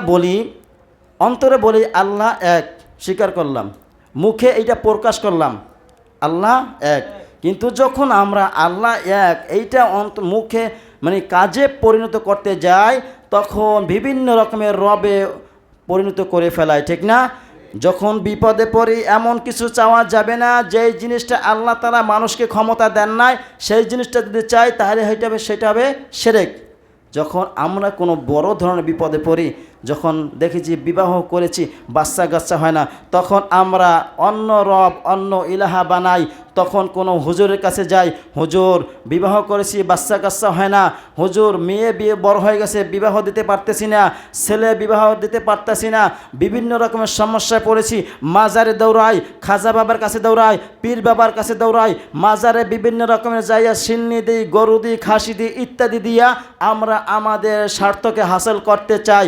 বলি, অন্তরে বলি আল্লাহ এক, স্বীকার করলাম। মুখে এইটা প্রকাশ করলাম, আল্লাহ এক। কিন্তু যখন আমরা আল্লাহ এক, এইটা অন্ত, মুখে মানে কাজে পরিণত করতে যাই, তখন বিভিন্ন রকমের রবে পরিণত করে ফেলায় ঠিক না? যখন বিপদে পড়ি, এমন কিছু চাওয়া যাবে না, যেই জিনিসটা আল্লাহ তারা মানুষকে ক্ষমতা দেন নাই, সেই জিনিসটা যদি চাই, তাহলে সেটা হবে সেটা হবে সেরেক। যখন আমরা কোনো বড় ধরনের বিপদে পড়ি যখন দেখি যে বিবাহ করেছি, বাচ্চা কাচ্চা হয় না, তখন আমরা অন্য রব, অন্য ইলাহা বানাই, তখন কোনো হুজুরের কাছে যাই, হুজুর, বিবাহ করেছি, বাচ্চা কাচ্চা হয় না, হুজুর, মেয়ে বিয়ে বড় হয়ে গেছে, বিবাহ দিতে পারতেছি না, ছেলে বিবাহ দিতে পারতেছি না, বিভিন্ন রকমের সমস্যায় পড়েছি, মাজারে দৌড়াই, খাজা বাবার কাছে দৌড়াই, পীর বাবার কাছে দৌড়াই, মাজারে বিভিন্ন রকমের যাইয়া সিন্নি দিই, গরু দিই, খাসি দিই, ইত্যাদি দিয়া আমরা আমাদের স্বার্থকে হাসিল করতে চাই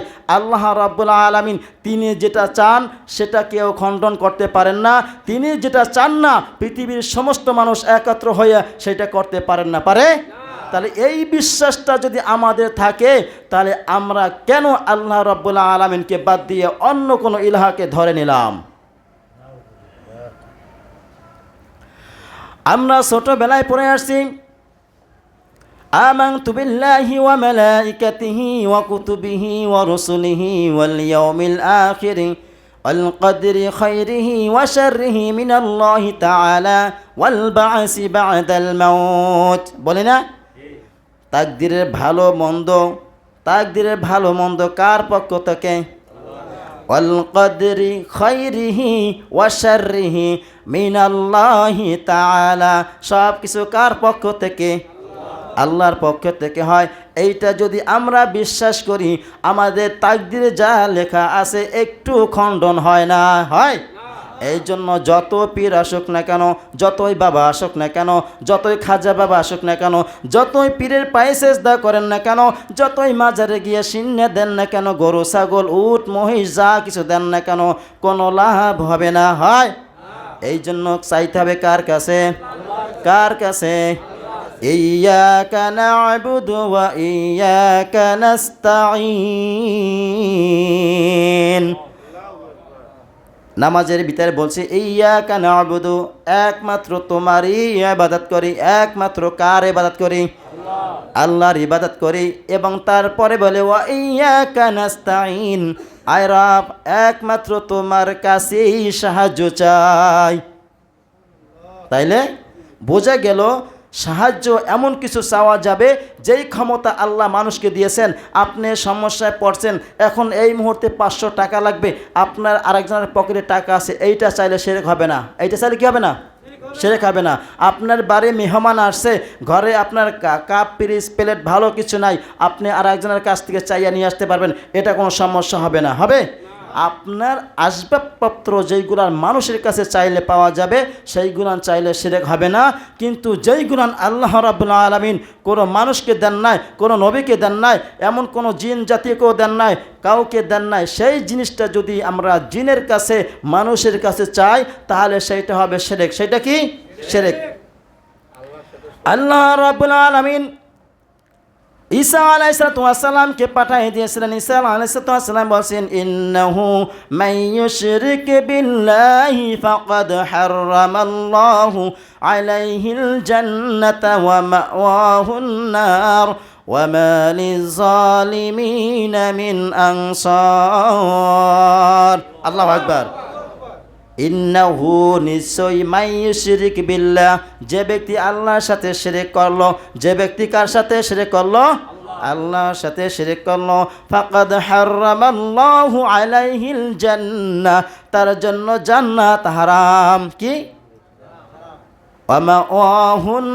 রাব্বুল আলামিন তিনি যেটা চান সেটা কেউ খণ্ডন করতে পারেন না। তিনি যেটা চান না, পৃথিবীর সমস্ত মানুষ একত্র হয়ে সেটা করতে পারেন না। পারে? তাহলে এই বিশ্বাসটা যদি আমাদের থাকে, তাহলে আমরা কেন আল্লাহ রব্বুল আলমিনকে বাদ দিয়ে অন্য কোনো ইলাহাকে ধরে নিলাম? আমরা ছোটবেলায় পড়ে আসছি آمنت بالله وملائكته وكتبه ورسله واليوم الآخر والقدر خيره وشره من الله تعالى والبعث بعد الموت বলে তাকদিরের ভালো মন্দ তাকদিরের ভালো মন্দ কার পক্ষ থেকে والقدر خيره وشره من الله تعالى সব কিছু কার পক্ষ থেকে আল্লাহর পক্ষ থেকে হয়। এইটা যদি আমরা বিশ্বাস করি, আমাদের তাকদিরে যা লেখা আছে একটু খণ্ডন হয় না? হয়। এই জন্য যত পীর আসুক না কেন, যতই বাবা আসুক না কেন, যতই খাজা বাবা আসুক না কেন, যতই পীরের পায়ে সেজদা করেন না কেন, যতই মাজারে গিয়ে সিন্নে দেন না কেন, গরু, ছাগল, উট, মহিষ, যা কিছু দেন না কেন, কোনো লাভ হবে না। হয়। এই জন্য চাইতে হবে কার কাছে? কার কাছে? إياك نعبد وإياك نستعين নামাজের ভিতরে বলছে ইয়া কানা আবুদু একমাত্র তোমারই ইবাদত করি একমাত্র কার ইবাদত করি আল্লাহর ইবাদত করি এবং তারপরে বলে ওয়া ইয়া কানাস্তাইন আয় রব একমাত্র তোমার কাছেই সাহায্য চাই তাইলে বোঝা গেল সাহায্য এমন কিছু চাওয়া যাবে, যেই ক্ষমতা আল্লাহ মানুষকে দিয়েছেন। আপনি সমস্যায় পড়ছেন, এখন এই মুহূর্তে পাঁচশো টাকা লাগবে। আপনার আরেকজনের পকেটে টাকা আছে, এইটা চাইলে সেরেক হবে না। এইটা চাইলে কি হবে না? সেরেক হবে না। আপনার বাড়ি মেহমান আসছে, ঘরে আপনার কাপ পিরিস প্লেট ভালো কিছু নাই। আপনি আর একজনের কাছ থেকে চাইয়া নিয়ে আসতে পারবেন, এটা কোনো সমস্যা হবে না। হবে? আপনার আসবাবপত্র যেইগুলার মানুষের কাছে চাইলে পাওয়া যাবে সেইগুলান চাইলে সেরেক হবে না। কিন্তু যেইগুলান আল্লাহ রাবুল্লাহ আলমিন কোনো মানুষকে দেন নাই, কোনো নবীকে দেন নাই, এমন কোনো জিন জাতীয়কেও দেন নাই, কাউকে দেন নাই, সেই জিনিসটা যদি আমরা জিনের কাছে, মানুষের কাছে চাই, তাহলে সেইটা হবে সেরেক। সেটা কি? সেরেক। আল্লাহ রাবুল আলমিন ঈসা আলাইসালামকে পাঠিয়ে দিয়েছিলেন ঈসা আলাইসালাম বলছেন ইন্নাহু মাইয়ুশরিক বিল্লাহি ফাকাদ হাররামাল্লাহু আলাইহিল জান্নাতা ওয়া মাওয়াহুন নার وما للظالمين من أنصار الله أكبر ইন্নাহু নিশ্চয়ই মাইয়ুশরিক বিল্লাহ। যে ব্যক্তি আল্লাহর সাথে শিরিক করল, যে ব্যক্তি কার সাথে শিরিক করল? আল্লাহর সাথে শিরিক করল। ফাকাদ হারামাল্লাহু আলাইহিল জান্নাহ। তার জন্য জান্নাত হারাম। কি?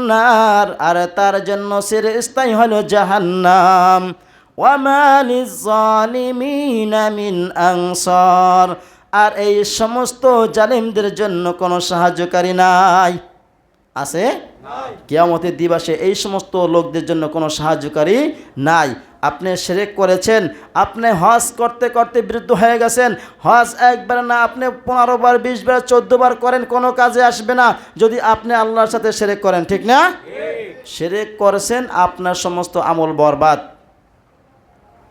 নার। আর তার জন্য সির স্থায়ী হলো জাহান্নাম। ওয়ামালিজ জালিমিনা মিন আনসার। আর এই সমস্ত জালিমদের জন্য কোনো সাহায্যকারী নাই। আছে? কিয়ামতের দিবাসে এই সমস্ত লোকদের জন্য কোনো সাহায্যকারী নাই। আপনি সেরেক করেছেন আপনি হজ করতে করতে বিরুদ্ধ হয়ে গেছেন। হজ একবার না আপনি পনেরো বার বিশ বার চোদ্দ বার করেন কোনো কাজে আসবে না। যদি আপনি আল্লাহর সাথে সেরেক করেন ঠিক না? সেরেক করেছেন আপনার সমস্ত আমল বরবাদ।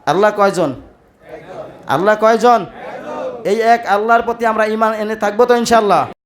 আল্লাহ কয়জন? আল্লাহ কয়জন? এই এক আল্লাহর প্রতি আমরা ইমান এনে থাকব তো ইনশাল্লাহ